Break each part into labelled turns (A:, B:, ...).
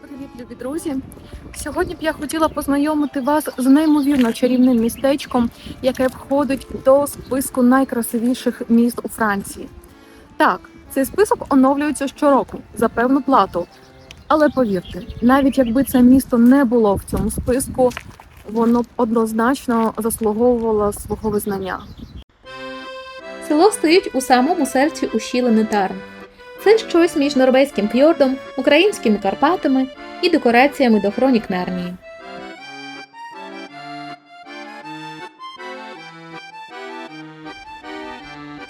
A: Привіт, любі друзі! Сьогодні б я хотіла познайомити вас з неймовірно чарівним містечком, яке входить до списку найкрасивіших міст у Франції. Так, цей список оновлюється щороку за певну плату. Але повірте, навіть якби це місто не було в цьому списку, воно б однозначно заслуговувало свого визнання.
B: Село стоїть у самому серці ущілини Тарн. Це щось між норвезьким фьордом, українськими Карпатами і декораціями до хронік Нарнії.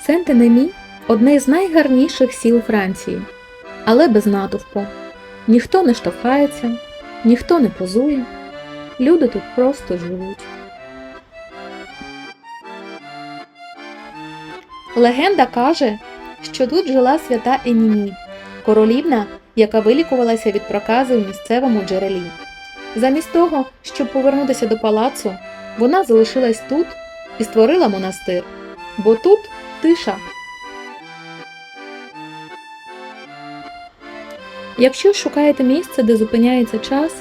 B: Сент-Енемі – одне з найгарніших сіл Франції, але без натовпу. Ніхто не штовхається, ніхто не позує. Люди тут просто живуть. Легенда каже, що тут жила свята Енімі, королівна, яка вилікувалася від прокази в місцевому джерелі. Замість того, щоб повернутися до палацу, вона залишилась тут і створила монастир, бо тут тиша. Якщо шукаєте місце, де зупиняється час,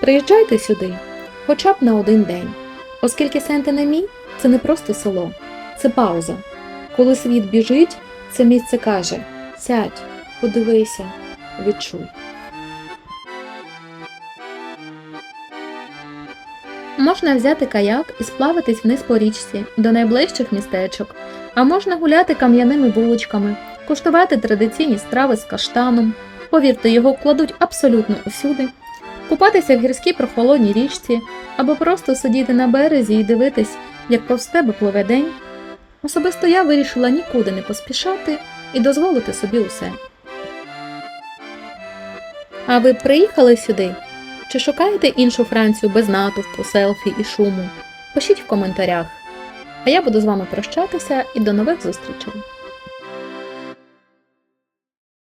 B: приїжджайте сюди, хоча б на один день, оскільки Сент-Енемі – це не просто село, це пауза. Коли світ біжить, це місце каже: сядь, подивися, відчуй. Можна взяти каяк і сплавитись вниз по річці до найближчих містечок, а можна гуляти кам'яними вуличками, куштувати традиційні страви з каштаном. Повірте, його кладуть абсолютно усюди, купатися в гірській прохолодній річці або просто сидіти на березі і дивитись, як повз тебе пливе день. Особисто я вирішила нікуди не поспішати і дозволити собі усе. А ви приїхали сюди? Чи шукаєте іншу Францію без натовпу, селфі і шуму? Пишіть в коментарях. А я буду з вами прощатися і до нових зустрічей!